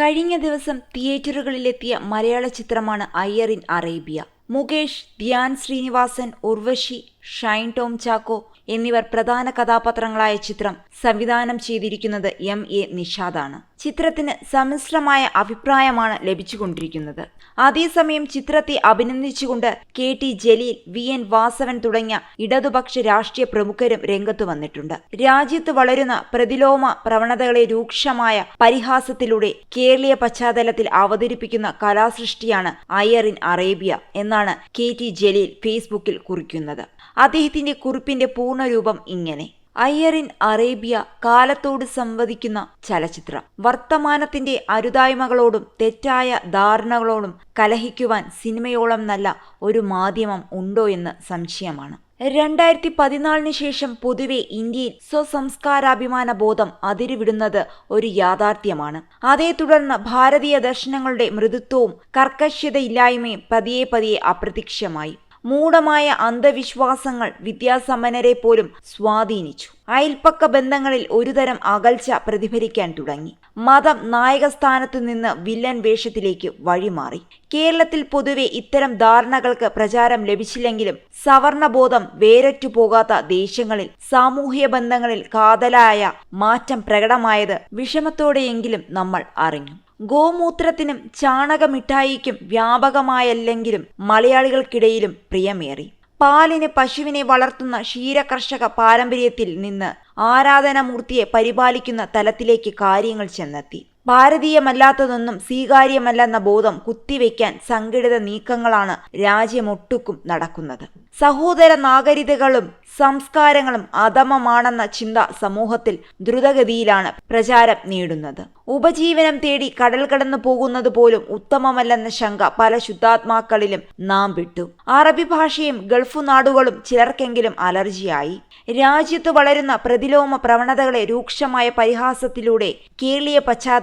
കഴിഞ്ഞ ദിവസം തിയേറ്ററുകളിലെത്തിയ മലയാള ചിത്രമാണ് അയ്യർ ഇൻ അറേബ്യ. മുകേഷ് ധ്യാൻ ശ്രീനിവാസൻ ഉർവശി ഷൈൻ ടോം ചാക്കോ എന്നിവർ പ്രധാന കഥാപാത്രങ്ങളായ ചിത്രം സംവിധാനം ചെയ്തിരിക്കുന്നത് എം എ നിഷാദാണ്. ചിത്രത്തിന് സമ്മിശ്രമായ അഭിപ്രായമാണ് ലഭിച്ചുകൊണ്ടിരിക്കുന്നത്. അതേസമയം ചിത്രത്തെ അഭിനന്ദിച്ചുകൊണ്ട് K T Jaleel V N Vasavan തുടങ്ങിയ ഇടതുപക്ഷ രാഷ്ട്രീയ പ്രമുഖരും രംഗത്തു വന്നിട്ടുണ്ട്. രാജ്യത്ത് വളരുന്ന പ്രതിലോമ പ്രവണതകളെ രൂക്ഷമായ പരിഹാസത്തിലൂടെ കേരളീയ പശ്ചാത്തലത്തിൽ അവതരിപ്പിക്കുന്ന കലാസൃഷ്ടിയാണ് അയർ ഇൻ അറേബ്യ എന്നാണ് കെ ടി ജലീൽ ഫേസ്ബുക്കിൽ കുറിക്കുന്നത്. അദ്ദേഹത്തിന്റെ കുറിപ്പിന്റെ പൂർണരൂപം ഇങ്ങനെ. അയ്യർ ഇൻ അറേബ്യ കാലത്തോട് സംവദിക്കുന്ന ചലച്ചിത്രം. വർത്തമാനത്തിന്റെ അരുതായ്മകളോടും തെറ്റായ ധാരണകളോടും കലഹിക്കുവാൻ സിനിമയോളം നല്ല ഒരു മാധ്യമം ഉണ്ടോ എന്ന് സംശയമാണ്. രണ്ടായിരത്തി പതിനാലിന് ശേഷം പൊതുവെ ഇന്ത്യയിൽ സ്വസംസ്കാരാഭിമാന ബോധം അതിരുവിടുന്നത് ഒരു യാഥാർത്ഥ്യമാണ്. അതേ തുടർന്ന് ഭാരതീയ ദർശനങ്ങളുടെ മൃദുത്വവും കർക്കശ്യതയില്ലായ്മയും പതിയെ പതിയെ അപ്രത്യക്ഷമായി. മൂഢമായ അന്ധവിശ്വാസങ്ങൾ വിദ്യാസമ്പന്നരെ പോലും സ്വാധീനിച്ചു. അയൽപ്പക്ക ബന്ധങ്ങളിൽ ഒരുതരം അകൽച്ച പ്രതിഫലിക്കാൻ തുടങ്ങി. മതം നായകസ്ഥാനത്തു നിന്ന് വില്ലൻ വേഷത്തിലേക്ക് വഴിമാറി. കേരളത്തിൽ പൊതുവെ ഇത്തരം ധാരണകൾക്ക് പ്രചാരം ലഭിച്ചില്ലെങ്കിലും സവർണബോധം വേരറ്റു പോകാത്ത ദേശങ്ങളിൽ സാമൂഹ്യ ബന്ധങ്ങളിൽ കാതലായ മാറ്റം പ്രകടമായത് വിഷമത്തോടെയെങ്കിലും നമ്മൾ അറിഞ്ഞു. ഗോമൂത്രത്തിനും ചാണകമിഠായിക്കും വ്യാപകമായല്ലെങ്കിലും മലയാളികൾക്കിടയിലും പ്രിയമേറി. പാലിന് പശുവിനെ വളർത്തുന്ന ക്ഷീരകർഷക പാരമ്പര്യത്തിൽ നിന്ന് ആരാധനാമൂർത്തിയെ പരിപാലിക്കുന്ന തലത്തിലേക്ക് കാര്യങ്ങൾ ചെന്നെത്തി. ഭാരതീയമല്ലാത്തതൊന്നും സ്വീകാര്യമല്ലെന്ന ബോധം കുത്തിവെക്കാൻ സംഘടിത നീക്കങ്ങളാണ് രാജ്യമൊട്ടുക്കും നടക്കുന്നത്. സഹോദര നാഗരികതകളും സംസ്കാരങ്ങളും അധമമാണെന്ന ചിന്ത സമൂഹത്തിൽ ദ്രുതഗതിയിലാണ് പ്രചാരം നേടുന്നത്. ഉപജീവനം തേടി കടൽ കടന്നു പോകുന്നത് പോലും ഉത്തമമല്ലെന്ന ശങ്ക പല ശുദ്ധാത്മാക്കളിലും നാം വിട്ടു. അറബി ഭാഷയും ഗൾഫ് നാടുകളും ചിലർക്കെങ്കിലും അലർജിയായി. രാജ്യത്ത് വളരുന്ന പ്രതിലോമ പ്രവണതകളെ രൂക്ഷമായ പരിഹാസത്തിലൂടെ കേരളീയ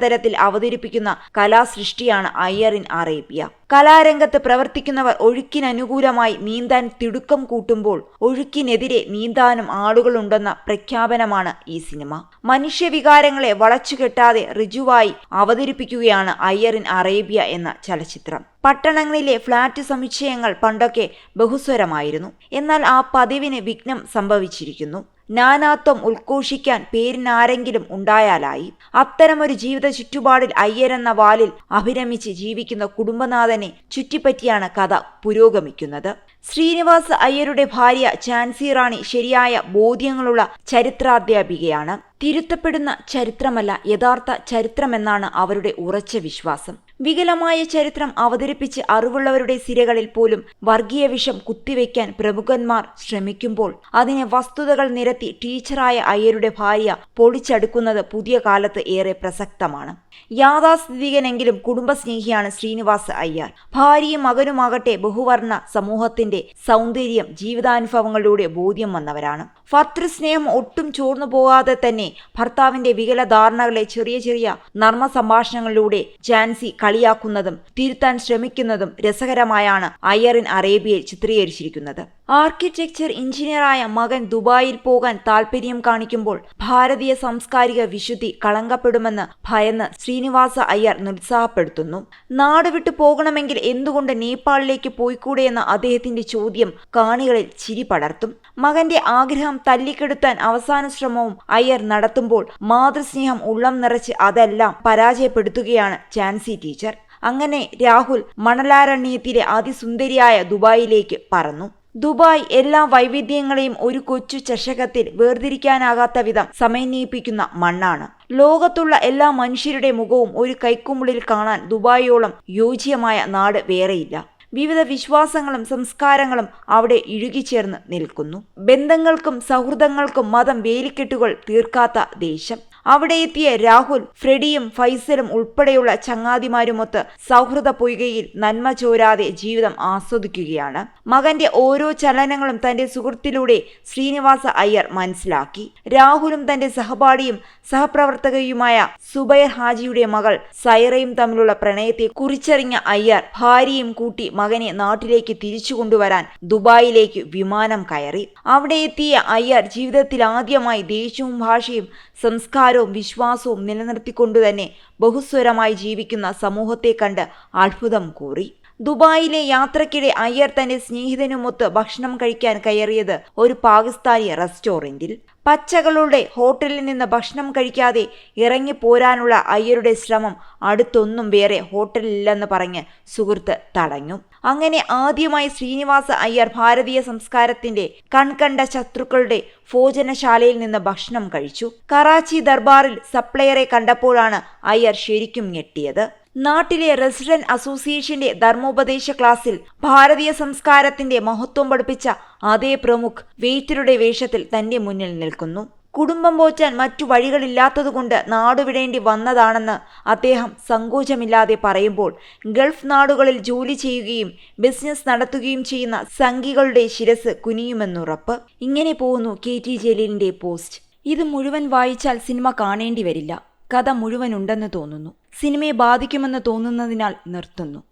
പശ്ചാത്തലത്തിൽ അവതരിപ്പിക്കുന്ന കലാസൃഷ്ടിയാണ് അയ്യർ ഇൻ അറേബ്യ കലാരംഗത്ത് പ്രവർത്തിക്കുന്നവർ ഒഴുക്കിനനുകൂലമായി നീന്താൻ തിടുക്കം കൂട്ടുമ്പോൾ ഒഴുക്കിനെതിരെ നീന്താനും ആളുകളുണ്ടെന്ന പ്രഖ്യാപനമാണ് ഈ സിനിമ. മനുഷ്യവികാരങ്ങളെ വളച്ചുകെട്ടാതെ ഋജുവായി അവതരിപ്പിക്കുകയാണ് അയ്യർ ഇൻ അറേബ്യ എന്ന ചലച്ചിത്രം. പട്ടണങ്ങളിലെ ഫ്ളാറ്റ് സമുച്ചയങ്ങൾ പണ്ടൊക്കെ ബഹുസ്വരമായിരുന്നു. എന്നാൽ ആ പതിവിന് വിഘ്നം സംഭവിച്ചിരിക്കുന്നു. നാനാത്വം ഉദ്ഘോഷിക്കാൻ പേരിനാരെങ്കിലും ഉണ്ടായാലായി. അത്തരമൊരു ജീവിത ചുറ്റുപാടിൽ അയ്യരെന്ന വാലിൽ അഭിരമിച്ച് ജീവിക്കുന്ന കുടുംബനാഥനെ ചുറ്റിപ്പറ്റിയാണ് കഥ പുരോഗമിക്കുന്നത്. ശ്രീനിവാസ് അയ്യരുടെ ഭാര്യ ചാൻസി റാണി ശരിയായ ബോധ്യങ്ങളുള്ള ചരിത്രാധ്യാപികയാണ്. തിരുത്തപ്പെടുന്ന ചരിത്രമല്ല യഥാർത്ഥ ചരിത്രമെന്നാണ് അവരുടെ ഉറച്ച വിശ്വാസം. വികലമായ ചരിത്രം അവതരിപ്പിച്ച് അറിവുള്ളവരുടെ സിരകളിൽ പോലും വർഗീയ വിഷം കുത്തിവെക്കാൻ പ്രമുഖന്മാർ ശ്രമിക്കുമ്പോൾ അതിനെ വസ്തുതകൾ നിരത്തി ടീച്ചറായ അയ്യരുടെ ഭാര്യ പൊളിച്ചടുക്കുന്നത് പുതിയ കാലത്ത് ഏറെ പ്രസക്തമാണ്. യാഥാസ്ഥിതികനെങ്കിലും കുടുംബസ്നേഹിയാണ് ശ്രീനിവാസ് അയ്യർ. ഭാര്യയും മകനുമാകട്ടെ ബഹുവർണ സമൂഹത്തിന്റെ സൗന്ദര്യം ജീവിതാനുഭവങ്ങളിലൂടെ ബോധ്യം വന്നവരാണ്. ഭർത്തൃസ്നേഹം ഒട്ടും ചോർന്നു പോകാതെ തന്നെ ഭർത്താവിന്റെ വികല ധാരണകളെ ചെറിയ ചെറിയ നർമ്മ സംഭാഷണങ്ങളിലൂടെ ജാൻസി കളിയാക്കുന്നതും തിരുത്താൻ ശ്രമിക്കുന്നതും രസകരമായാണ് അയ്യറിൻ അറേബ്യയിൽ ചിത്രീകരിച്ചിരിക്കുന്നത്. ആർക്കിടെക്ചർ എഞ്ചിനീയറായ മകൻ ദുബായിൽ പോകാൻ താൽപര്യം കാണിക്കുമ്പോൾ ഭാരതീയ സാംസ്കാരിക വിശുദ്ധി കളങ്കപ്പെടുമെന്ന് ഭയന്ന് ശ്രീനിവാസ അയ്യർ നിരുത്സാഹപ്പെടുത്തുന്നു. നാട് വിട്ടു പോകണമെങ്കിൽ എന്തുകൊണ്ട് നേപ്പാളിലേക്ക് പോയിക്കൂടെ എന്ന അദ്ദേഹത്തിന്റെ ചോദ്യം കാണികളിൽ ചിരി പടർത്തും. മകന്റെ ആഗ്രഹം തല്ലിക്കെടുത്താൻ അവസാന ശ്രമവും അയ്യർ നടത്തുമ്പോൾ മാതൃസ്നേഹം ഉള്ളം നിറച്ച് അതെല്ലാം പരാജയപ്പെടുത്തുകയാണ് ചാൻസി ടീച്ചർ. അങ്ങനെ രാഹുൽ മണലാരണ്യത്തിലെ അതിസുന്ദരിയായ ദുബായിലേക്ക് പറന്നു. ദുബായ് എല്ലാ വൈവിധ്യങ്ങളെയും ഒരു കൊച്ചു ചഷകത്തിൽ വേർതിരിക്കാനാകാത്ത വിധം സമന്വയിപ്പിക്കുന്ന മണ്ണാണ്. ലോകത്തുള്ള എല്ലാ മനുഷ്യരുടെ മുഖവും ഒരു കൈക്കുമ്പിളിൽ കാണാൻ ദുബായോളം യോജ്യമായ നാട് വേറെയില്ല. വിവിധ വിശ്വാസങ്ങളും സംസ്കാരങ്ങളും അവിടെ ഇഴുകിച്ചേർന്ന് നിൽക്കുന്നു. ബന്ധങ്ങൾക്കും സൗഹൃദങ്ങൾക്കും മതം വേലിക്കെട്ടുകൾ തീർക്കാത്ത ദേശം. അവിടെ എത്തിയ രാഹുൽ ഫ്രെഡിയും ഫൈസലും ഉൾപ്പെടെയുള്ള ചങ്ങാതിമാരുമൊത്ത് സൗഹൃദ പൊയ്കയിൽ നന്മ ചോരാതെ ജീവിതം ആസ്വദിക്കുകയാണ്. മകന്റെ ഓരോ ചലനങ്ങളും തന്റെ സുഹൃത്തിലൂടെ ശ്രീനിവാസ അയ്യർ മനസ്സിലാക്കി. രാഹുലും തന്റെ സഹപാഠിയും സഹപ്രവർത്തകയുമായ സുബൈർ ഹാജിയുടെ മകൾ സൈറയും തമ്മിലുള്ള പ്രണയത്തെ കുറിച്ചറിഞ്ഞ അയ്യർ ഭാര്യയും കൂട്ടി മകനെ നാട്ടിലേക്ക് തിരിച്ചു കൊണ്ടുവരാൻ ദുബായിലേക്ക് വിമാനം കയറി. അവിടെ എത്തിയ അയ്യർ ജീവിതത്തിൽ ആദ്യമായി ദേശവും ഭാഷയും സംസ്കാരവും വിശ്വാസവും നിലനിർത്തിക്കൊണ്ടുതന്നെ ബഹുസ്വരമായി ജീവിക്കുന്ന സമൂഹത്തെ കണ്ട് അത്ഭുതം കൂറി. ദുബായിലെ യാത്രക്കിടെ അയ്യർ തന്റെ സ്നേഹിതനുമൊത്ത് ഭക്ഷണം കഴിക്കാൻ കയറിയത് ഒരു പാകിസ്ഥാനി റെസ്റ്റോറന്റിൽ. പച്ചകളുടെ ഹോട്ടലിൽ നിന്ന് ഭക്ഷണം കഴിക്കാതെ ഇറങ്ങി പോരാനുള്ള അയ്യരുടെ ശ്രമം അടുത്തൊന്നും വേറെ ഹോട്ടലില്ലെന്ന് പറഞ്ഞ് സുഹൃത്ത് തടഞ്ഞു. അങ്ങനെ ആദ്യമായി ശ്രീനിവാസ അയ്യർ ഭാരതീയ സംസ്കാരത്തിന്റെ കൺകണ്ട ശത്രുക്കളുടെ ഭോജനശാലയിൽ നിന്ന് ഭക്ഷണം കഴിച്ചു. കറാച്ചി ദർബാറിൽ സപ്ലയറെ കണ്ടപ്പോഴാണ് അയ്യർ ശരിക്കും ഞെട്ടിയത്. നാട്ടിലെ റെസിഡന്റ് അസോസിയേഷന്റെ ധർമ്മോപദേശ ക്ലാസിൽ ഭാരതീയ സംസ്കാരത്തിന്റെ മഹത്വം പഠിപ്പിച്ച അതേ പ്രമുഖ് വെയ്റ്ററുടെ വേഷത്തിൽ തന്റെ മുന്നിൽ നിൽക്കുന്നു. കുടുംബം പോറ്റാൻ മറ്റു വഴികളില്ലാത്തതുകൊണ്ട് നാടുവിടേണ്ടി വന്നതാണെന്ന് അദ്ദേഹം സങ്കോചമില്ലാതെ പറയുമ്പോൾ ഗൾഫ് നാടുകളിൽ ജോലി ചെയ്യുകയും ബിസിനസ് നടത്തുകയും ചെയ്യുന്ന സംഘികളുടെ ശിരസ് കുനിയുമെന്നുറപ്പ്. ഇങ്ങനെ പോകുന്നു കെ ടി ജലീലിന്റെ പോസ്റ്റ്. ഇത് മുഴുവൻ വായിച്ചാൽ സിനിമ കാണേണ്ടി വരില്ല. കഥ മുഴുവനുണ്ടെന്ന് തോന്നുന്നു. സിനിമയെ ബാധിക്കുമെന്ന് തോന്നുന്നതിനാൽ നിർത്തുന്നു.